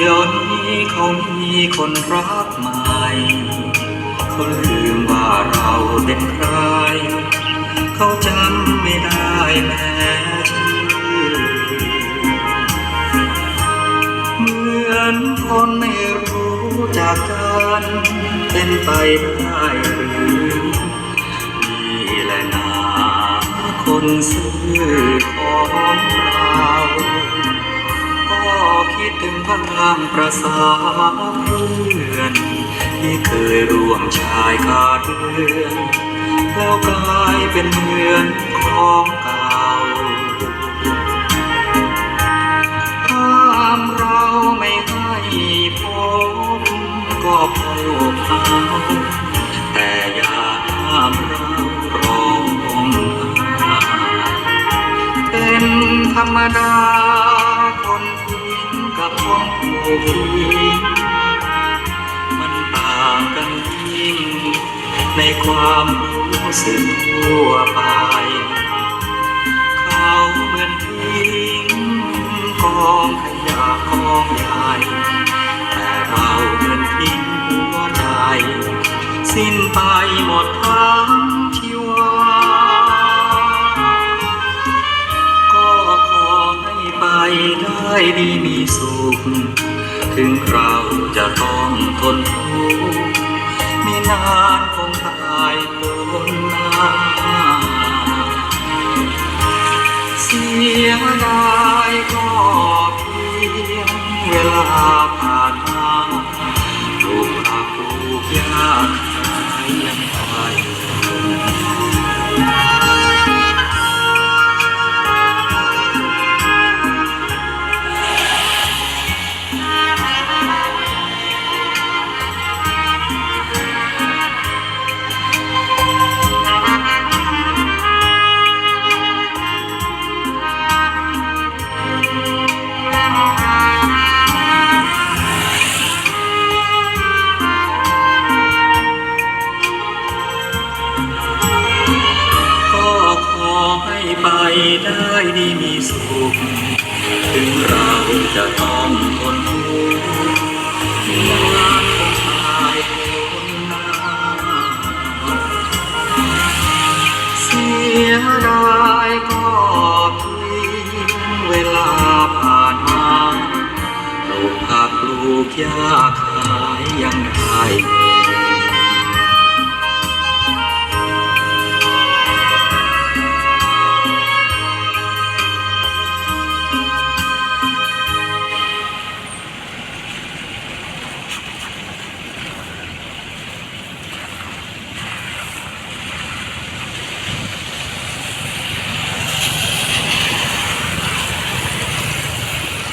เขามีคนรักใหม่เขาลืมว่าเราเป็นใคร เขาจำไม่ได้แม้ชื่อเหมือนคนไม่รู้จักกันเป็นไปได้หรือนี่แหละนาคนซื่อ พลังประสาเพื่อน ที่เคยร่วมชายคาเดือน แล้วกลายเป็นเหมือนของเก่าห้ามเราไม่ให้พบก็พบเอาแต่อย่าห้ามเราร้องเป็นธรรมดา มันต่างกันยิ่งในความรู้สึกทั่วไป เขาเหมือนทิ้งกองขยะกองใหญ่แต่เราเหมือนทิ้งหัวใจ สิ้นไปหมดทั้งชีวาก็ขอให้ไปได้ดีมีสุข ถึงเราจะต้องทนทุกข์ไม่นานคงตายคนหน้าเสียดา ไปได้ดีมีสุข ถึงเราจะต้องทนทุกข์งานของชายคนนั้นเสียดายก็เพียงเวลาผ่านมาปลูกผักปลูกหญ้าขายยังได้